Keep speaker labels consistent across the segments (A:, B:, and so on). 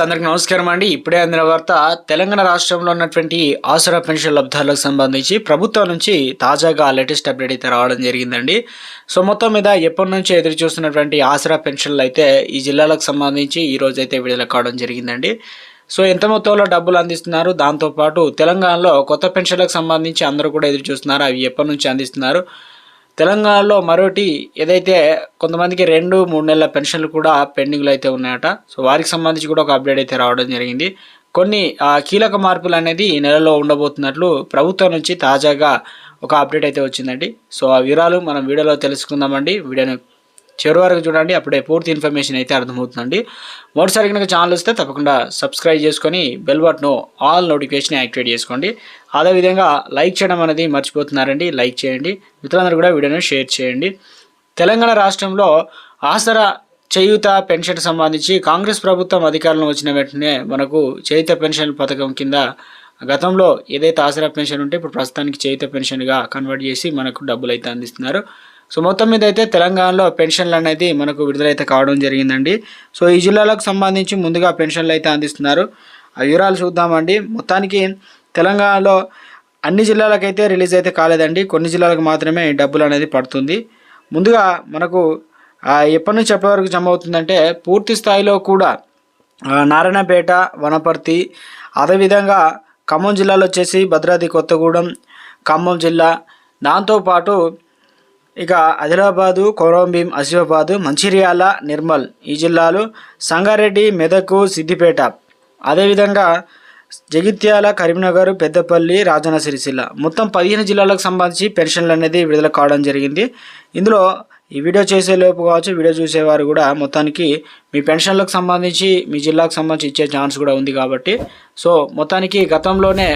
A: అందరికి నమస్కారం అండి. ఇప్పుడే అందిన వార్త తెలంగాణ రాష్ట్రంలో ఉన్నటువంటి ఆసరా పెన్షన్ లబ్ధాలకు సంబంధించి ప్రభుత్వం నుంచి తాజాగా లేటెస్ట్ అప్డేట్ అయితే రావడం జరిగిందండి. సో మొత్తం మీద ఎప్పటి నుంచి ఎదురు చూస్తున్నటువంటి ఆసరా పెన్షన్లు అయితే ఈ జిల్లాలకు సంబంధించి ఈ రోజు అయితే విడుదల కావడం జరిగిందండి. సో ఎంత మొత్తంలో డబ్బులు అందిస్తున్నారు? దాంతోపాటు తెలంగాణలో కొత్త పెన్షన్లకు సంబంధించి అందరూ కూడా ఎదురు చూస్తున్నారు? అవి ఎప్పటి నుంచి అందిస్తున్నారు? తెలంగాణలో మరోటి ఏదైతే కొంతమందికి రెండు మూడు నెలల పెన్షన్లు కూడా పెండింగ్లో అయితే ఉన్నాయట. సో వారికి సంబంధించి కూడా ఒక అప్డేట్ అయితే రావడం జరిగింది. కొన్ని ఆ, కీలక మార్పులు అనేది ఈ నెలలో ఉండబోతున్నట్లు ప్రభుత్వం నుంచి తాజాగా ఒక అప్డేట్ అయితే వచ్చిందండి. సో ఆ వివరాలు మనం వీడియోలో తెలుసుకుందామండి. వీడియోని చివరి వరకు చూడండి అప్పుడే పూర్తి ఇన్ఫర్మేషన్ అయితే అర్థమవుతుందండి. మొదటిసారి కనుక ఛానల్ వస్తే తప్పకుండా సబ్స్క్రైబ్ చేసుకొని బెల్ బట్ను ఆల్ నోటిఫికేషన్ యాక్టివేట్ చేసుకోండి. అదేవిధంగా లైక్ చేయడం అనేది మర్చిపోతున్నారండి లైక్ చేయండి. మిత్రులందరూ కూడా వీడియోను షేర్ చేయండి. తెలంగాణ రాష్ట్రంలో ఆసరా చేయూత పెన్షన్ సంబంధించి కాంగ్రెస్ ప్రభుత్వం అధికారంలో వచ్చిన వెంటనే మనకు చేయుత పెన్షన్ పథకం కింద గతంలో ఏదైతే ఆసరా పెన్షన్ ఉంటే ఇప్పుడు ప్రస్తుతానికి చేయుత పెన్షన్గా కన్వర్ట్ చేసి మనకు డబ్బులు అయితే అందిస్తున్నారు. సో మొత్తం మీద అయితే తెలంగాణలో పెన్షన్లు అనేది మనకు విడుదలైతే కావడం జరిగిందండి. సో ఈ జిల్లాలకు సంబంధించి ముందుగా పెన్షన్లు అయితే అందిస్తున్నారు. ఆ వివరాలు చూద్దామండి. మొత్తానికి తెలంగాణలో అన్ని జిల్లాలకైతే రిలీజ్ అయితే కాలేదండి. కొన్ని జిల్లాలకు మాత్రమే డబ్బులు అనేది పడుతుంది. ముందుగా మనకు ఎప్పటి నుంచి ఎప్పటి వరకు జమ అవుతుందంటే పూర్తి స్థాయిలో కూడా నారాయణపేట వనపర్తి అదేవిధంగా ఖమ్మం జిల్లాలో వచ్చేసి భద్రాద్రి కొత్తగూడెం ఖమ్మం జిల్లా దాంతోపాటు ఇక ఆదిలాబాదు కొరంభీం ఆసిఫాబాదు మంచిర్యాల నిర్మల్ ఈ జిల్లాలు సంగారెడ్డి మెదకు సిద్దిపేట. అదేవిధంగా జగిత్యాల కరీంనగర్ పెద్దపల్లి రాజన్న సిరిసిల్ల. మొత్తం పదిహేను జిల్లాలకు సంబంధించి పెన్షన్లు అనేది విడుదల కావడం జరిగింది. ఇందులో ఈ వీడియో చేసే లోపు కావచ్చు వీడియో చూసేవారు కూడా మొత్తానికి మీ పెన్షన్లకు సంబంధించి మీ జిల్లాకు సంబంధించి ఇచ్చే ఛాన్స్ కూడా ఉంది కాబట్టి. సో మొత్తానికి గతంలోనే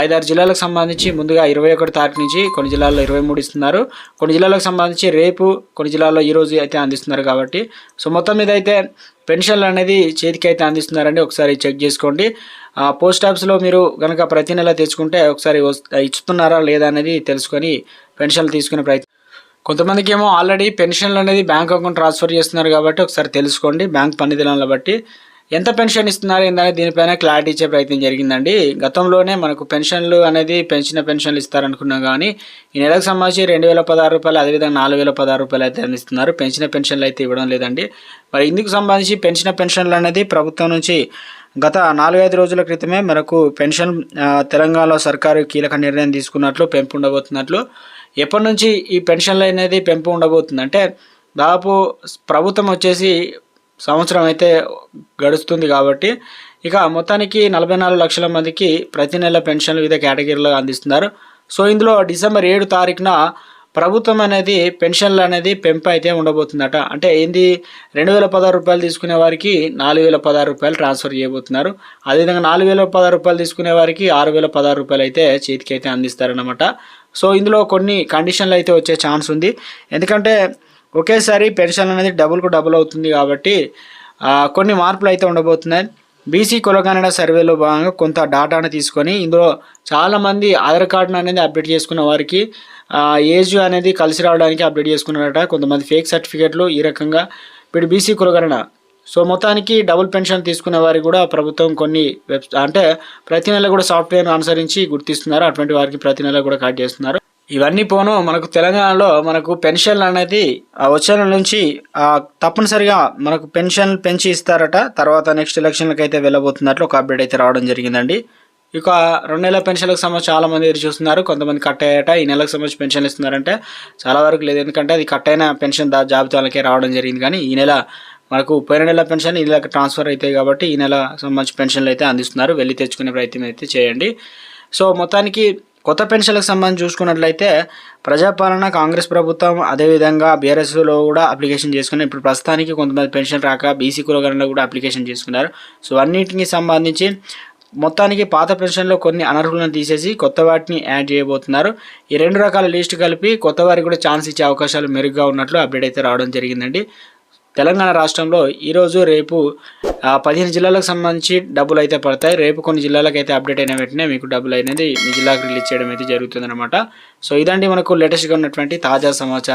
A: ఐదారు జిల్లాలకు సంబంధించి ముందుగా ఇరవై ఒకటి తారీఖు నుంచి కొన్ని జిల్లాల్లో ఇరవై మూడు ఇస్తున్నారు. కొన్ని జిల్లాలకు సంబంధించి రేపు కొన్ని జిల్లాల్లో ఈ రోజు అయితే అందిస్తున్నారు కాబట్టి సో మొత్తం మీద అయితే పెన్షన్లు అనేది చేతికి అయితే అందిస్తున్నారండి. ఒకసారి చెక్ చేసుకోండి. ఆ, పోస్ట్ ఆఫీస్లో మీరు కనుక ప్రతి నెల తెచ్చుకుంటే ఒకసారి ఇస్తున్నారా లేదా అనేది తెలుసుకొని పెన్షన్లు తీసుకునే ప్రయత్నం. కొంతమందికి ఏమో ఆల్రెడీ పెన్షన్లు అనేది బ్యాంక్ అకౌంట్ ట్రాన్స్ఫర్ చేస్తున్నారు కాబట్టి ఒకసారి తెలుసుకోండి. బ్యాంక్ పనిదినాలను బట్టి ఎంత పెన్షన్ ఇస్తున్నారు ఏంటనే దీనిపైన క్లారిటీ ఇచ్చే ప్రయత్నం జరిగిందండి. గతంలోనే మనకు పెన్షన్లు అనేది పెంచిన పెన్షన్లు ఇస్తారనుకున్నాం కానీ ఈ నెలకు సంబంధించి రెండు వేల పదహారు రూపాయలు అదేవిధంగా నాలుగు వేల పదహారు రూపాయలు అయితే అందిస్తున్నారు. పెంచిన పెన్షన్లు అయితే ఇవ్వడం లేదండి. మరి ఇందుకు సంబంధించి పెంచిన పెన్షన్లు అనేది ప్రభుత్వం నుంచి గత నాలుగైదు రోజుల క్రితమే మనకు పెన్షన్ తెలంగాణలో సర్కారు కీలక నిర్ణయం తీసుకున్నట్లు పెంపు ఉండబోతున్నట్లు. ఎప్పటి నుంచి ఈ పెన్షన్లు అనేది పెంపు ఉండబోతుంది అంటే దాదాపు ప్రభుత్వం వచ్చేసి సంవత్సరం అయితే గడుస్తుంది కాబట్టి ఇక మొత్తానికి నలభై నాలుగు లక్షల మందికి ప్రతి నెల పెన్షన్లు వివిధ కేటగిరీలో అందిస్తున్నారు. సో ఇందులో డిసెంబర్ ఏడు తారీఖున ప్రభుత్వం అనేది పెన్షన్లు అనేది పెంపు అయితే ఉండబోతుందట. అంటే ఏంది? రెండు వేల పదహారు రూపాయలు తీసుకునే వారికి నాలుగు వేల పదహారు రూపాయలు ట్రాన్స్ఫర్ చేయబోతున్నారు. అదేవిధంగా నాలుగు వేల పదహారు రూపాయలు తీసుకునే వారికి ఆరు వేల పదహారు రూపాయలు అయితే చేతికి అయితే అందిస్తారనమాట సో ఇందులో కొన్ని కండిషన్లు అయితే వచ్చే ఛాన్స్ ఉంది. ఎందుకంటే ఒకేసారి పెన్షన్ అనేది డబుల్కు డబుల్ అవుతుంది కాబట్టి కొన్ని మార్పులు అయితే ఉండబోతున్నాయి. బీసీ కులగణన సర్వేలో భాగంగా కొంత డాటాను తీసుకొని ఇందులో చాలామంది ఆధార్ కార్డును అనేది అప్డేట్ చేసుకున్న వారికి ఏజ్ అనేది కలిసి రావడానికి అప్డేట్ చేసుకున్నారట. కొంతమంది ఫేక్ సర్టిఫికేట్లు ఈ రకంగా. ఇప్పుడు బీసీ కులగణన సో మొత్తానికి డబుల్ పెన్షన్ తీసుకునే వారికి కూడా ప్రభుత్వం కొన్ని వెబ్ అంటే ప్రతి నెల కూడా సాఫ్ట్వేర్ను అనుసరించి గుర్తిస్తున్నారు. అటువంటి వారికి ప్రతి నెల కూడా కట్ చేస్తున్నారు. ఇవన్నీ పోను మనకు తెలంగాణలో మనకు పెన్షన్ అనేది ఆ వచ్చే నెల నుంచి తప్పనిసరిగా మనకు పెన్షన్ పెంచి ఇస్తారట. తర్వాత నెక్స్ట్ ఎలక్షన్లకు అయితే వెళ్ళబోతున్నట్లు ఒక అప్డేట్ అయితే రావడం జరిగిందండి. ఇక రెండు నెలల పెన్షన్లకు సంబంధించి చాలా మంది ఎదురు చూస్తున్నారు. కొంతమంది కట్ అయ్యాట ఈ నెలకు సంబంధించి పెన్షన్ ఇస్తున్నారంటే చాలా వరకు లేదు. ఎందుకంటే అది కట్ అయిన పెన్షన్ దా జాబితాలకే రావడం జరిగింది. కానీ ఈ నెల మనకు పోయిన నెల పెన్షన్ ఈ నెలకు ట్రాన్స్ఫర్ అవుతాయి కాబట్టి ఈ నెల సంబంధించి పెన్షన్లు అయితే అందిస్తున్నారు. వెళ్ళి తెచ్చుకునే ప్రయత్నం అయితే చేయండి. సో మొత్తానికి కొత్త పెన్షన్లకు సంబంధించి చూసుకున్నట్లయితే ప్రజాపాలన కాంగ్రెస్ ప్రభుత్వం అదేవిధంగా బీఆర్ఎస్లో కూడా అప్లికేషన్ చేసుకున్నారు. ఇప్పుడు ప్రస్తుతానికి కొంతమంది పెన్షన్ రాక బీసీ కులగరంలో కూడా అప్లికేషన్ చేసుకున్నారు. సో అన్నిటికి సంబంధించి మొత్తానికి పాత పెన్షన్లో కొన్ని అనర్హులను తీసేసి కొత్త వాటిని యాడ్ చేయబోతున్నారు. ఈ రెండు రకాల లిస్టు కలిపి కొత్త వారికి కూడా ఛాన్స్ ఇచ్చే అవకాశాలు మెరుగ్గా ఉన్నట్లు అప్డేట్ అయితే రావడం జరిగిందండి. తెలంగాణ రాష్ట్రంలో ఈరోజు రేపు పదిహేను జిల్లాలకు సంబంధించి డబ్బులు అయితే పడతాయి. రేపు కొన్ని జిల్లాలకు అయితే అప్డేట్ అయిన వెంటనే మీకు డబ్బులు అనేది మీ జిల్లాకు రిలీజ్ చేయడం అయితే జరుగుతుందన్నమాట. సో ఇదండి మనకు లేటెస్ట్గా ఉన్నటువంటి తాజా సమాచారం.